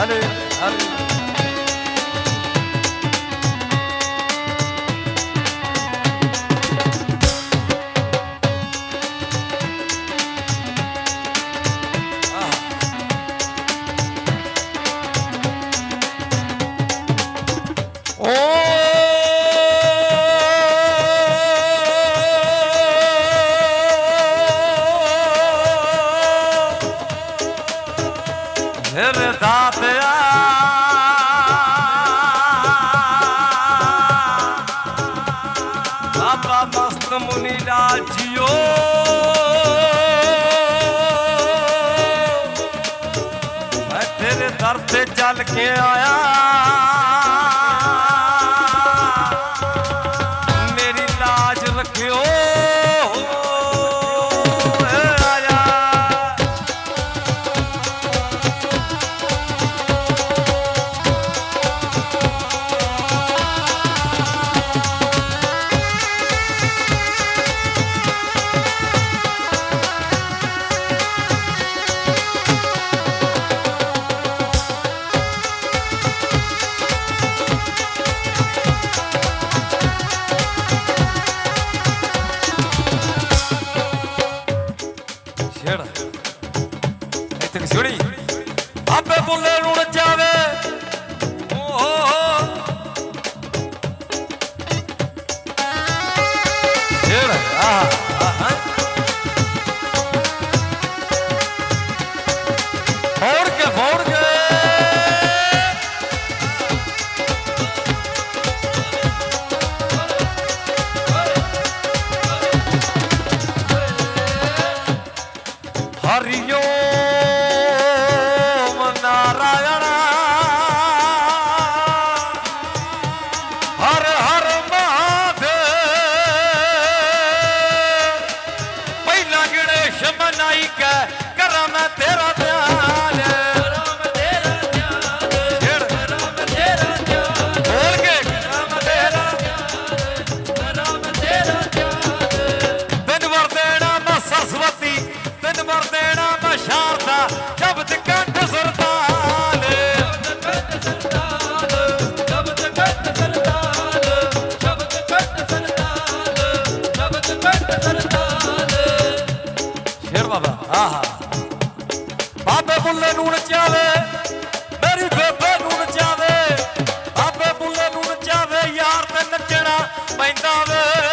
ある ਆਹਾ ਬਾਬੇ ਬੁੱਲੇ ਨੂੰ ਨਚਾਵੇ, ਮੇਰੀ ਬੇਬੇ ਨੂੰ ਨਚਾਵੇ। ਬਾਬੇ ਬੁੱਲੇ ਨੂੰ ਨਚਾਵੇ, ਯਾਰ ਤੇ ਨੱਚਣਾ ਪੈਂਦਾ ਵੇ।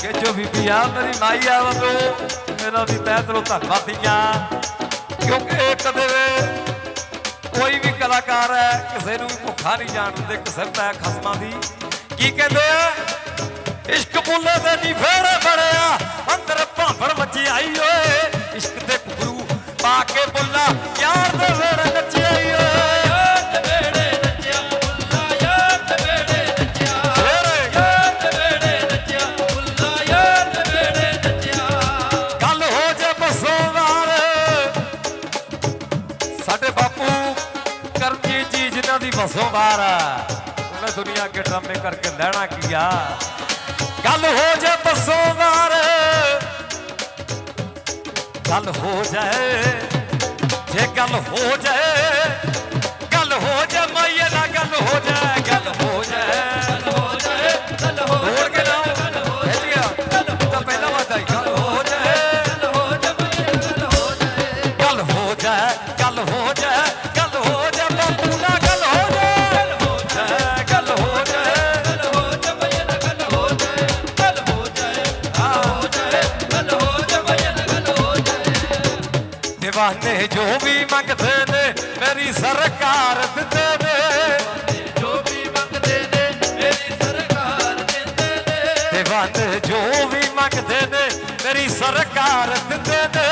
ਕੇਜੋ ਬੀਬੀਆ ਮੇਰੀ ਮਾਈ ਆ ਵੰਗੋ ਮੇਰਾ ਵੀ ਤਹਿ ਦਿਲੋਂ ਧੰਨਵਾਦੀਆਂ ਕਿਉਂਕਿ ਇਹ ਕਦੇ ਕੋਈ ਵੀ ਕਲਾਕਾਰ ਹੈ, ਕਿਸੇ ਨੂੰ ਭੁੱਖਾ ਨਹੀਂ ਜਾਣ ਦੇ ਕਿਸਮਤ ਹੈ ਖਸਮਾਂ ਦੀ। ਕੀ ਕਹਿੰਦੇ ਆ? ਇਸ਼ਕ ਬੁੱਲੇ ਦੇ ਨਹੀਂ ਫੇਰੇ ਫੜਿਆ ਅੰਦਰ ਭਾਂਫੜ ਮੱਚੀ ਆਈ ਓਏ। ਇਸ਼ਕ ਦੇ ਗੁਰੂ ਪਾ ਕੇ ਬੁੱਲਾ, ਯਾਰ ਦੇ ਵੇੜੇ ਨੱਚੀ ਆਈ ਓਏ। ਦੱਸੋ ਬਾਹਰ। ਉਹਨੇ ਦੁਨੀਆ ਕੇ ਡਰਾਮੇ ਕਰਕੇ ਲੈਣਾ ਕੀਆ ਗੱਲ ਹੋ ਜਾ ਦੱਸੋ ਬਾਹਰ। ਗੱਲ ਹੋ ਜਾਏ, ਜੇ ਗੱਲ ਹੋ ਜਾਏ, ਗੱਲ ਹੋ ਜਾ ਮਾਈਏ ਨਾ ਗੱਲ ਹੋ ਜਾਏ, ਗੱਲ دیਵਾਨੇ ਜੋ ਵੀ ਮੰਗਦੇ ਨੇ ਮੇਰੀ ਸਰਕਾਰ ਦਿੰਦੇ ਨੇ। ਜੋ ਵੀ ਮੰਗਦੇ ਨੇ ਮੇਰੀ ਸਰਕਾਰ ਦਿੰਦੇ ਨੇ। دیਵਾਨੇ ਜੋ ਵੀ ਮੰਗਦੇ ਨੇ ਮੇਰੀ ਸਰਕਾਰ ਦਿੰਦੇ ਨੇ।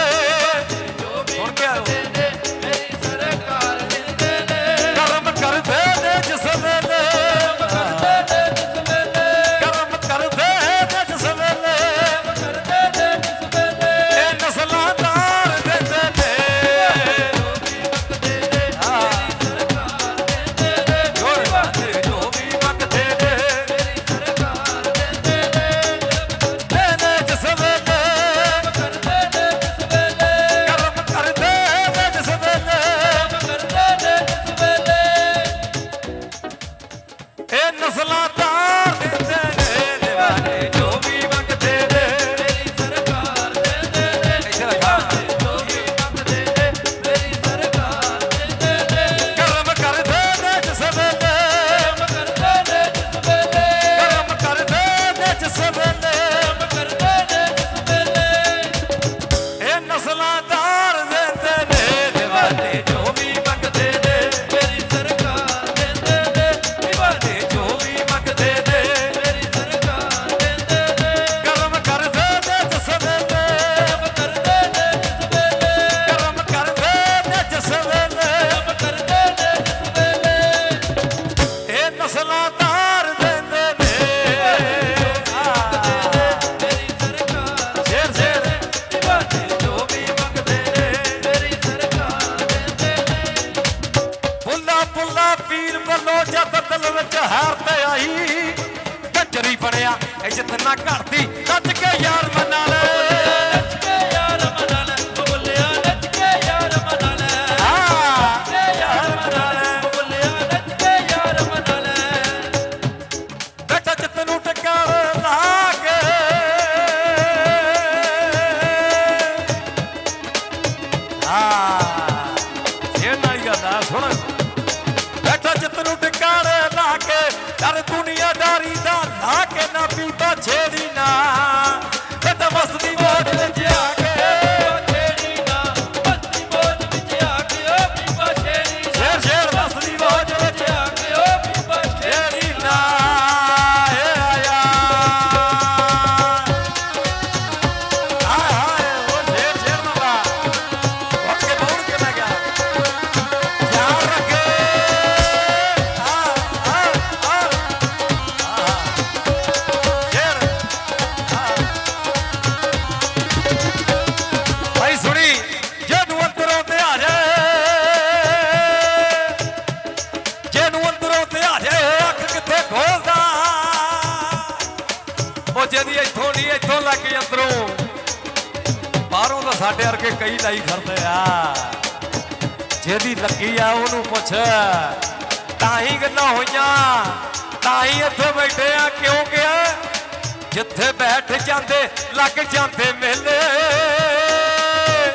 ਜਿੱਥੇ ਬੈਠ ਜਾਂਦੇ ਲੱਗ ਜਾਂਦੇ ਮੇਲੇ।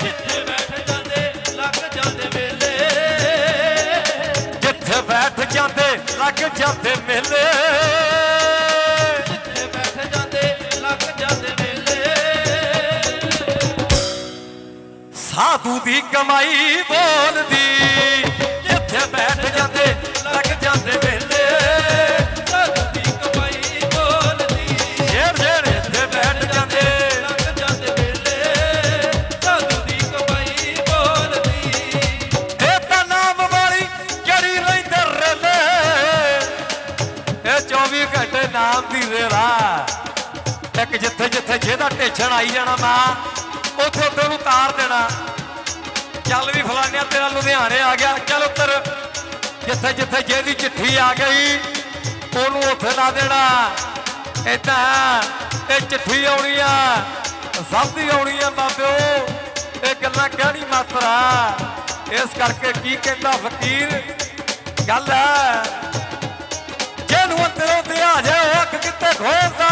ਜਿੱਥੇ ਬੈਠ ਜਾਂਦੇ ਲੱਗ ਜਾਂਦੇ ਮੇਲੇ। ਜਿੱਥੇ ਬੈਠ ਜਾਂਦੇ ਲੱਗ ਜਾਂਦੇ ਮੇਲੇ। ਜਿੱਥੇ ਬੈਠ ਜਾਂਦੇ ਲੱਗ ਜਾਂਦੇ ਮੇਲੇ। ਸਾਧੂ ਦੀ ਕਮਾਈ ਬੋਲਦੀ ਜਿੱਥੇ ਬੈਠ ਜਾਂਦੇ ਜਿੱਥੇ ਜਿੱਥੇ ਜਿਹਦਾ ਟੇਸ਼ਨ ਆਈ ਜਾਣਾ ਮਾਂ ਉੱਥੇ ਉੱਥੇ ਉਹਨੂੰ ਤਾਰ ਦੇਣਾ। ਚੱਲ ਵੀ ਫਲਾਣਿਆ, ਤੇਰਾ ਲੁਧਿਆਣੇ ਆ ਗਿਆ। ਚੱਲ ਉੱਤਰ। ਜਿੱਥੇ ਜਿੱਥੇ ਜਿਹਦੀ ਚਿੱਠੀ ਆ ਗਈ, ਉਹਨੂੰ ਉੱਥੇ ਲਾ ਦੇਣਾ। ਇਦਾਂ ਇਹ ਚਿੱਠੀ ਆਉਣੀ ਆ, ਸਭ ਦੀ ਆਉਣੀ ਆ ਬਾਬਿਓ। ਇਹ ਗੱਲਾਂ ਕਹਿਣੀ ਮਾਤਰਾ ਇਸ ਕਰਕੇ ਕੀ ਕਹਿੰਦਾ ਫਕੀਰ? ਗੱਲ ਹੈ, ਜਿਹਨੂੰ ਤੇਰੇ ਤੇ ਆ ਜਾਏ, ਅੱਖ ਕਿਤੇ ਖੋਲਦਾ।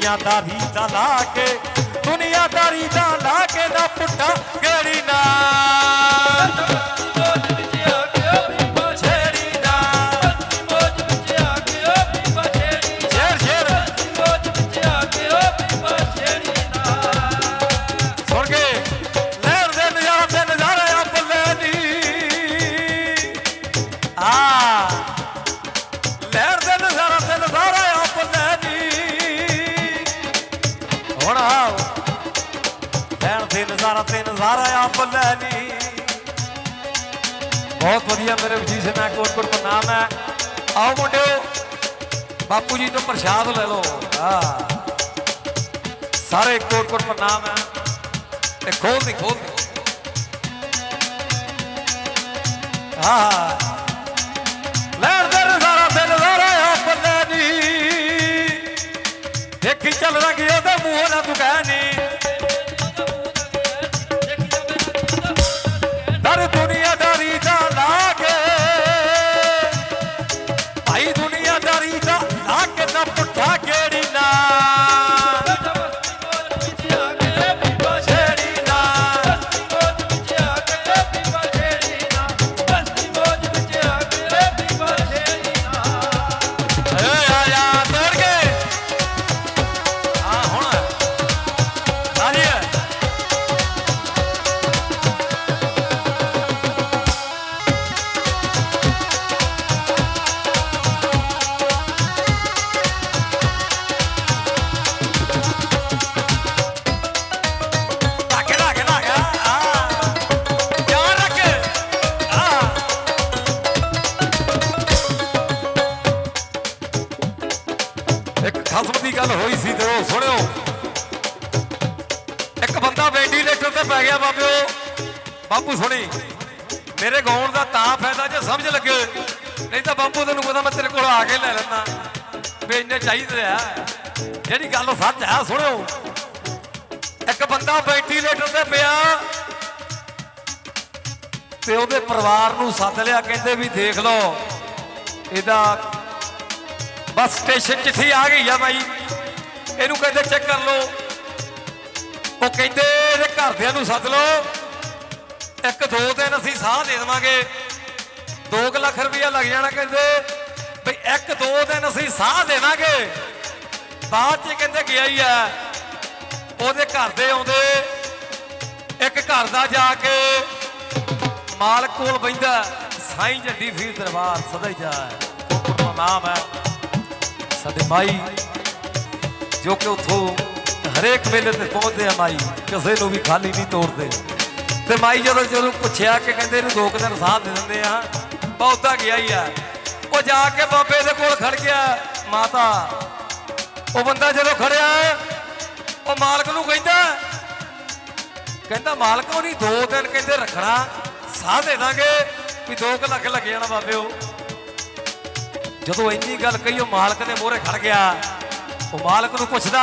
ਦੁਨੀਆਦਾਰੀ ਦਾ ਲਾ ਕੇ ਦੁਨੀਆਦਾਰੀ ਦਾ ਲਾ ਕੇ ਨਾ ਪੁੱਟਾ ਗੇੜੀ ਨਾ ਪ੍ਰਸ਼ਾਦ ਲੈ ਲਓ। ਆ ਸਾਰੇ ਕੋਟ ਕੋਟ ਪ੍ਰਣਾਮ ਹੈ। ਇਹ ਖੋਲ ਦੀ ਖੋਲ ਦੀ। ਹਾਂ। ਲੈਣ ਦੇ ਨਜ਼ਾਰਾ ਤੇ ਨਜ਼ਾਰਾ ਆ ਦੀ। ਦੇਖੀ ਚੱਲ ਰੰਗੀ ਉਹਦੇ ਮੂੰਹ ਨਾ ਤੂੰ ਕਹਿ ਨਹੀਂ ਇੱਕ ਖਸਮ ਦੀ ਗੱਲ ਹੋਈ ਸੀ ਤੇ ਸੁਣਿਓ। ਇੱਕ ਬੰਦਾ ਵੈਂਟੀਲੇਟਰ ਤੇ ਪੈ ਗਿਆ ਬਾਬਿਓ। ਬਾਪੂ ਸੁਣੀ, ਮੇਰੇ ਗਾਉਣ ਦਾ ਤਾਂ ਫਾਇਦਾ ਜੇ ਸਮਝ ਲੱਗੇ। ਨਹੀਂ ਤਾਂ ਬਾਪੂ ਤੈਨੂੰ ਪਤਾ ਮੈਂ ਤੇਰੇ ਕੋਲ ਆ ਕੇ ਲੈ ਲੈਣਾ ਵੀ ਇੰਨੇ ਚਾਹੀਦੇ ਆ। ਜਿਹੜੀ ਗੱਲ ਸੱਚ ਆ ਸੁਣਿਓ। ਇੱਕ ਬੰਦਾ ਵੈਂਟੀਲੇਟਰ ਤੇ ਪਿਆ ਤੇ ਉਹਦੇ ਪਰਿਵਾਰ ਨੂੰ ਸੱਦ ਲਿਆ, ਕਹਿੰਦੇ ਵੀ ਦੇਖ ਲਓ, ਇਹਦਾ ਬਸ ਸਟੇਸ਼ਨ ਚਿੱਠੀ ਆ ਗਈ ਆ ਬਾਈ। ਇਹਨੂੰ ਕਹਿੰਦੇ ਚੈੱਕ ਕਰ ਲਓ। ਉਹ ਕਹਿੰਦੇ ਇਹਦੇ ਘਰਦਿਆਂ ਨੂੰ ਸੱਦ ਲਓ। ਇੱਕ ਦੋ ਦਿਨ ਅਸੀਂ ਸਾਹ ਦੇ ਦੇਵਾਂਗੇ। 2 ਲੱਖ ਰੁਪਇਆ ਲੱਗ ਜਾਣਾ ਕਹਿੰਦੇ। ਵੀ ਇੱਕ ਦੋ ਦਿਨ ਅਸੀਂ ਸਾਹ ਦੇਵਾਂਗੇ। ਬਾਅਦ ਚ ਕਹਿੰਦੇ ਗਿਆ ਹੀ ਆ। ਉਹਦੇ ਘਰ ਦੇ ਆਉਂਦੇ। ਇੱਕ ਘਰ ਦਾ ਜਾ ਕੇ ਮਾਲਕ ਕੋਲ ਬੈਂਦਾ ਸਾਈਂ ਜੱਡੀ ਫੀਰ ਦਰਬਾਰ ਸਦਾ ਹੀ ਜਾ ਨਾਮ ਹੈ। ਸਾਡੇ ਮਾਈ, ਜੋ ਕਿ ਉਥੋਂ ਹਰੇਕ ਵੇਲੇ ਤੇ ਪਹੁੰਚਦੇ ਆ ਮਾਈ, ਕਿਸੇ ਨੂੰ ਵੀ ਖਾਲੀ ਨਹੀਂ ਤੋੜਦੇ ਤੇ ਮਾਈ ਜਦੋਂ ਜਦੋਂ ਪੁੱਛਿਆ ਕਿ ਕਹਿੰਦੇ ਇਹਨੂੰ ਦੋ ਕੁ ਦਿਨ ਸਾਹ ਦੇ ਦਿੰਦੇ ਆ ਬਹੁਤਾ ਗਿਆ ਹੀ ਆ। ਉਹ ਜਾ ਕੇ ਬਾਬੇ ਦੇ ਕੋਲ ਖੜ ਗਿਆ, ਮਾਤਾ, ਉਹ ਬੰਦਾ ਜਦੋਂ ਖੜਿਆ, ਉਹ ਮਾਲਕ ਨੂੰ ਕਹਿੰਦਾ ਕਹਿੰਦਾ ਮਾਲਕ ਉਹ ਨਹੀਂ ਦੋ ਦਿਨ ਕਹਿੰਦੇ ਰੱਖਣਾ, ਸਾਹ ਦੇ ਦਾਂਗੇ ਵੀ 2 ਲੱਖ ਲੱਗ ਜਾਣਾ ਬਾਬੇ ਉਹ ਜਦੋਂ ਇੰਨੀ ਗੱਲ ਕਹੀ, ਉਹ ਮਾਲਕ ਦੇ ਮੋਹਰੇ ਖੜ ਗਿਆ। ਉਹ ਮਾਲਕ ਨੂੰ ਪੁੱਛਦਾ,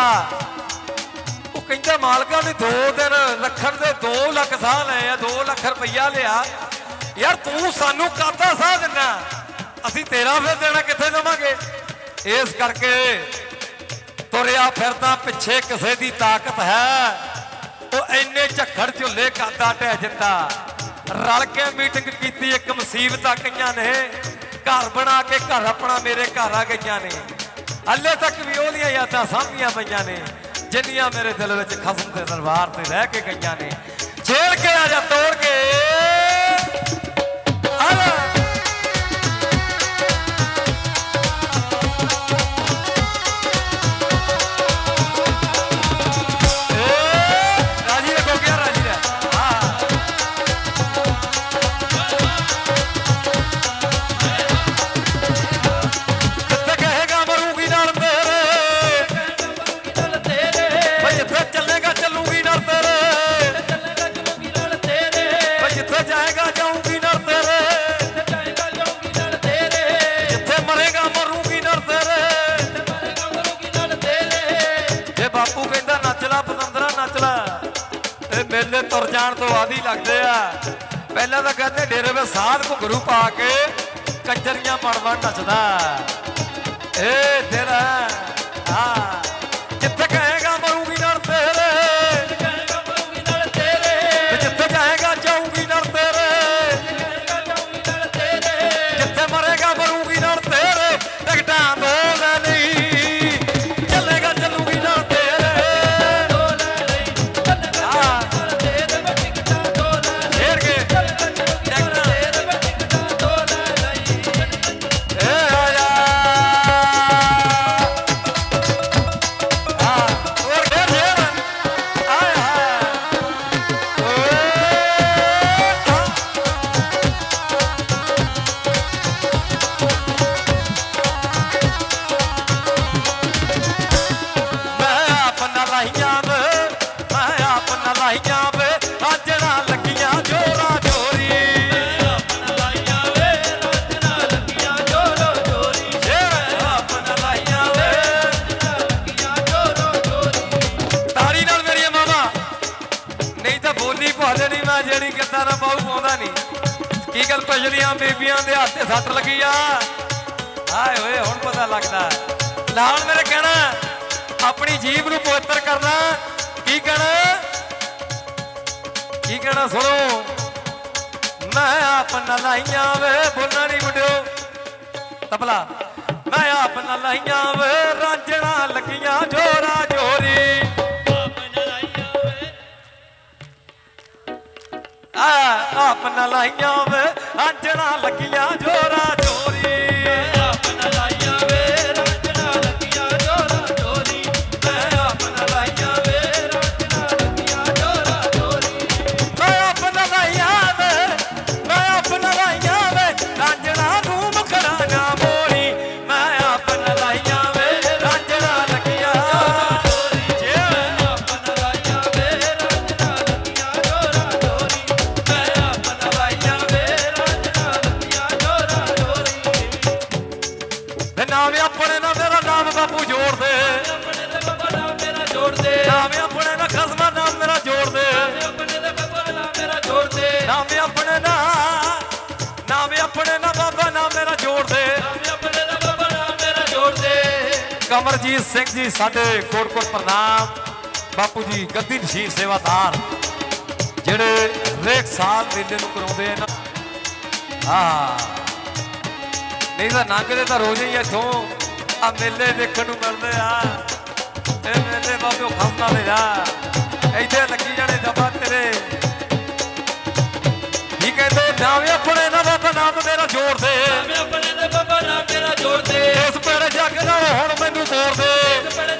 ਉਹ ਕਹਿੰਦਾ, ਮਾਲਕਾਂ ਨੇ 2 ਦਿਨ ਰੱਖਣ ਦੇ 2 ਲੱਖ ਸਾਹ ਲਏ ਆ 2 ਲੱਖ ਰੁਪਈਆ ਲਿਆ। ਯਾਰ ਤੂੰ ਸਾਨੂੰ ਕਾਹਦਾ ਸਾਹ ਦਿੰਨਾ ਅਸੀਂ ਤੇਰਾ ਫਿਰ ਦੇਣਾ ਕਿੱਥੇ ਦੇਵਾਂਗੇ? ਇਸ ਕਰਕੇ ਤੁਰਿਆ ਫਿਰਦਾ ਪਿੱਛੇ ਕਿਸੇ ਦੀ ਤਾਕਤ ਹੈ। ਉਹ ਇੰਨੇ ਝੱਖੜ ਝੁੱਲੇ ਕਾਦਾ ਟਹਿ ਜਿੰਦਾ। ਰਲ ਕੇ ਮੀਟਿੰਗ ਕੀਤੀ, ਇੱਕ ਮੁਸੀਬਤਾਂ ਕਈਆਂ ਨੇ। ਘਰ ਬਣਾ ਕੇ ਘਰ ਆਪਣਾ ਮੇਰੇ ਘਰ ਆ ਗਈਆਂ ਨੇ। ਹੱਲੇ ਤੱਕ ਵੀ ਉਹਦੀਆਂ ਯਾਦਾਂ ਸਾਂਭੀਆਂ ਪਈਆਂ ਨੇ, ਜਿੰਨੀਆਂ ਮੇਰੇ ਦਿਲ ਵਿੱਚ ਖਸਮ ਦੇ ਦਰਬਾਰ ਤੇ ਰਹਿ ਕੇ ਗਈਆਂ ਨੇ। ਛੇੜ ਕੇ ਆ ਜਾ, ਤੋੜ ਕੇ। ਜਾਣ ਤੋਂ ਆਦੀ ਲੱਗਦੇ ਆ। ਪਹਿਲਾਂ ਤਾਂ ਕਹਿੰਦੇ ਡੇਰੇ ਵਿੱਚ ਸਾਧ ਘੁੰਗਰੂ ਪਾ ਕੇ ਕੰਜਰੀਆਂ ਬਣ ਬਣ ਨੱਚਦਾ। ਏ ਤੇਰਾ ਮੈਂ ਆਪ ਨਾ ਲਾਈਆਂ ਵੇ ਬੋਲਣਾ ਨਹੀਂ ਮੁੰਡਿਓ ਤਬਲਾ ਮੈਂ ਆਪ ਨਾ ਲਾਈਆਂ ਵੇ, ਰਾਂਝਣਾ ਲੱਗੀਆਂ ਜੋਰਾ ਜੋਰੀ। ਆਪ ਨਾ ਲਾਈਆਂ ਵੇ, ਰਾਂਝਣਾ ਲੱਗੀਆਂ ਜੋਰਾ ਕਮਰਜੀਤ ਸਿੰਘ ਜੀ ਸਾਡੇ ਕੋਟਕੋਟ ਪ੍ਰਣਾਮ। ਬਾਪੂ ਜੀ ਗੱਦੀ ਨਸ਼ੀਰ ਸੇਵਾਦਾਰ। ਜਿਹੜੇ ਹਰੇਕ ਸਾਲ ਮੇਲੇ ਨੂੰ ਕਰਾਉਂਦੇ ਆ ਹਾਂ। ਨਹੀਂ ਤਾਂ ਨੰਗਦੇ ਤਾਂ ਰੋਜ਼ ਹੀ ਇੱਥੋਂ ਆ ਮੇਲੇ ਦੇਖਣ ਨੂੰ ਮਿਲਦੇ ਆ। ਇਹ ਮੇਲੇ ਬਾਬੇ ਖਾਂਦਾ ਲੈ ਜਾ ਇੱਥੇ ਲੱਗੀ ਜਾਣੇ ਦਬਾ ਤੇਰੇ। ਕੀ ਕਹਿੰਦੇ? ਨਾਵੇਂ ਆਪਣੇ ਨਾ ਬਾਬਾ ਨਾਮ ਮੇਰਾ ਜੋੜ ਦੇ। ਆਪਣੇ ਨਾ ਬਾਬਾ ਨਾਮ ਮੇਰਾ ਜੋੜ ਦੇ। ਇਸ ਪੇੜੇ ਜੱਗ ਦਾ ਹੁਣ ਮੈਨੂੰ ਤੋੜ ਦੇ। ਇਸ ਪੇੜੇ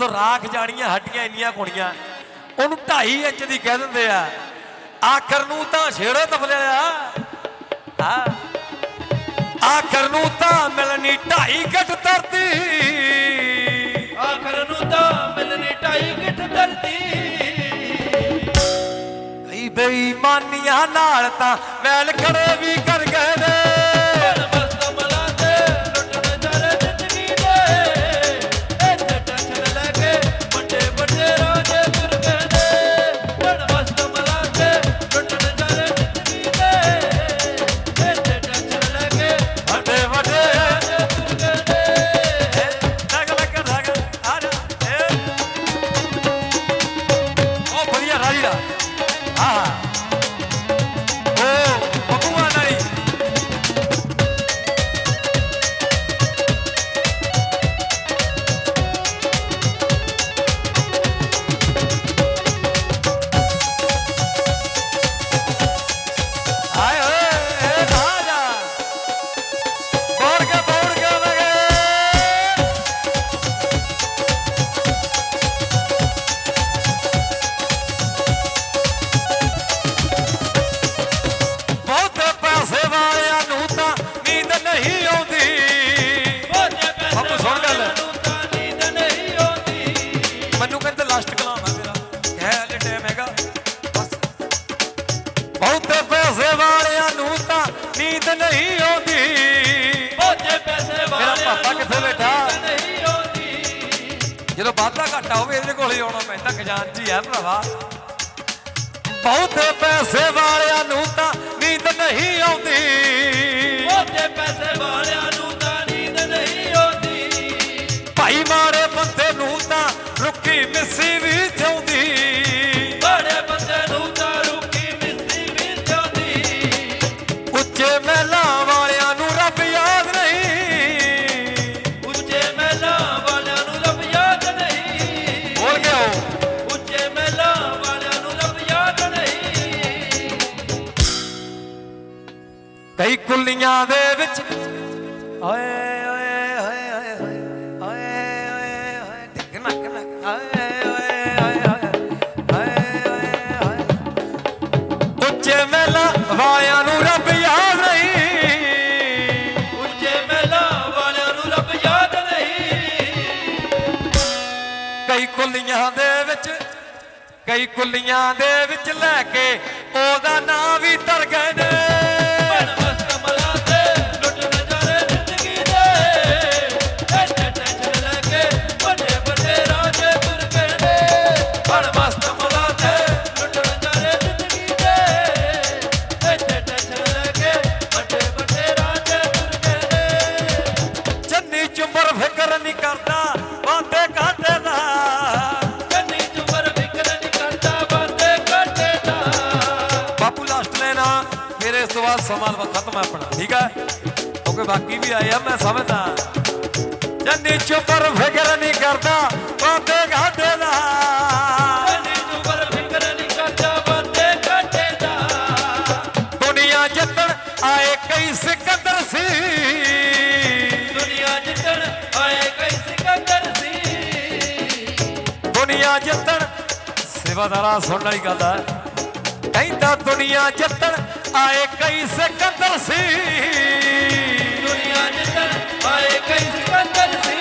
ਜਦੋਂ ਰਾਖ ਜਾਣੀਆਂ ਹੱਡੀਆਂ ਇੰਨੀਆਂ ਕੁਣੀਆਂ ਉਹਨੂੰ 2.5 ਇੰਚ ਦੀ ਕਹਿ ਦਿੰਦੇ ਆ ਆਖਰ ਨੂੰ ਤਾਂ ਛੇੜੇ ਤਫਲਿਆ ਆ। ਆਖਰ ਨੂੰ ਤਾਂ ਮਿਲਣੀ 2.5 ਗੱਟ ਧਰਤੀ। ਆਖਰ ਨੂੰ ਤਾਂ ਮਿਲਣੀ 2.5 ਗੱਟ ਧਰਤੀ। ਕਈ ਬੇਈਮਾਨੀਆਂ ਨਾਲ ਤਾਂ ਮੈਲ ਖੜੇ ਵੀ ਕਰ ਕੁੱਲੀਆਂ ਦੇ ਵਿੱਚ ਓਏ ਓਏ ਓਏ ਓਏ ਓਏ ਓਏ ਓਏ ਡਿੱਗਣਾ ਨਕ ਓਏ ਓਏ ਓਏ ਓਏ ਓਏ ਉੱਚੇ ਮੇਲਾ ਵਾਇਆ ਨੂੰ ਰੱਬ ਯਾਦ ਨਹੀਂ ਉੱਚੇ ਮੇਲਾ ਵਾਲਿਆਂ ਨੂੰ ਰੱਬ ਯਾਦ ਨਹੀਂ ਕਈ ਕੁੱਲੀਆਂ ਦੇ ਵਿੱਚ ਕਈ ਕੁੱਲੀਆਂ ਦੇ ਵਿੱਚ ਲੈ ਕੇ ਉਹਦਾ ਨਾਂ ਵੀ ਤਰ ਗਏ ਨੇ ਜਮਾ ਸੁਣਨ ਵਾਲੀ ਗੱਲ ਕਹਿੰਦਾ ਦੁਨੀਆ ਜਿੱਤਣ ਆਏ ਕਈ ਸਿਕੰਦਰ ਸੀ। ਦੁਨੀਆ ਜਿੱਤਣ ਆਏ ਕਈ ਸਿਕੰਦਰ ਸੀ।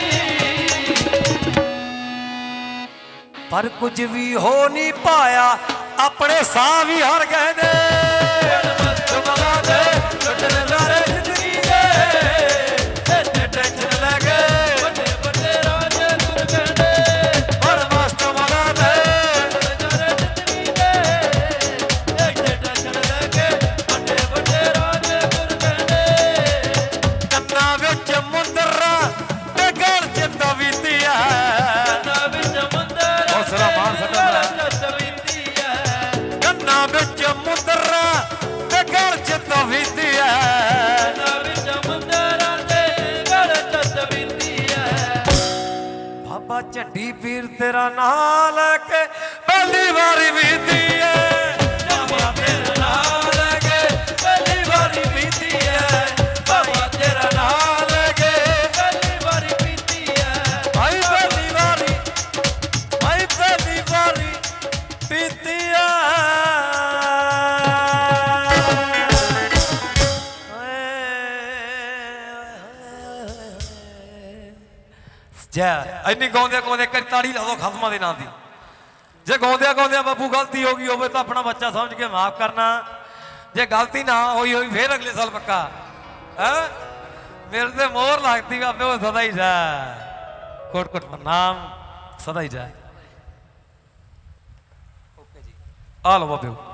ਪਰ ਕੁਝ ਵੀ ਹੋ ਨਹੀਂ ਪਾਇਆ ਆਪਣੇ ਸਾਹ ਵੀ ਹਰ ਗਏ ਨੇ। ਮਸਤ ਬਗਾ ਦੇ ਜ਼ਿੰਦਗੀ ਦੇ। ਤੇਰਾ ਨਾਂ ਲੈ ਕੇ ਪਹਿਲੀ ਵਾਰੀ ਵੀਦੀ ਏ। ਜੈ ਗਾਉਂਦੇ ਗਾਉਂਦੇ ਕਰੀ ਤਾੜੀ ਲਾ ਦੋ ਖਸਮਾਂ ਦੇ ਨਾਂ ਦੀ। ਜੇ ਗਾਉਂਦਿਆਂ ਗਾਉਂਦਿਆਂ ਬਾਪੂ ਗਲਤੀ ਹੋ ਗਈ ਹੋਵੇ ਤਾਂ ਆਪਣਾ ਬੱਚਾ ਸਮਝ ਕੇ ਮਾਫ ਕਰਨਾ। ਜੇ ਗਲਤੀ ਨਾ ਹੋਈ ਹੋਈ ਫੇਰ ਅਗਲੇ ਸਾਲ ਪੱਕਾ। ਹੈ? ਮੇਰੇ ਤੇ ਮੋਹਰ ਲੱਗਦੀ ਬਾਬੇ, ਉਹ ਸਦਾ ਹੀ ਜਾ ਕੋਟ ਕੋਟ ਨਾਮ ਸਦਾ ਹੀ ਜਾ ਓਕੇ ਜੀ। ਆ ਲਓ ਬਾਬੇ।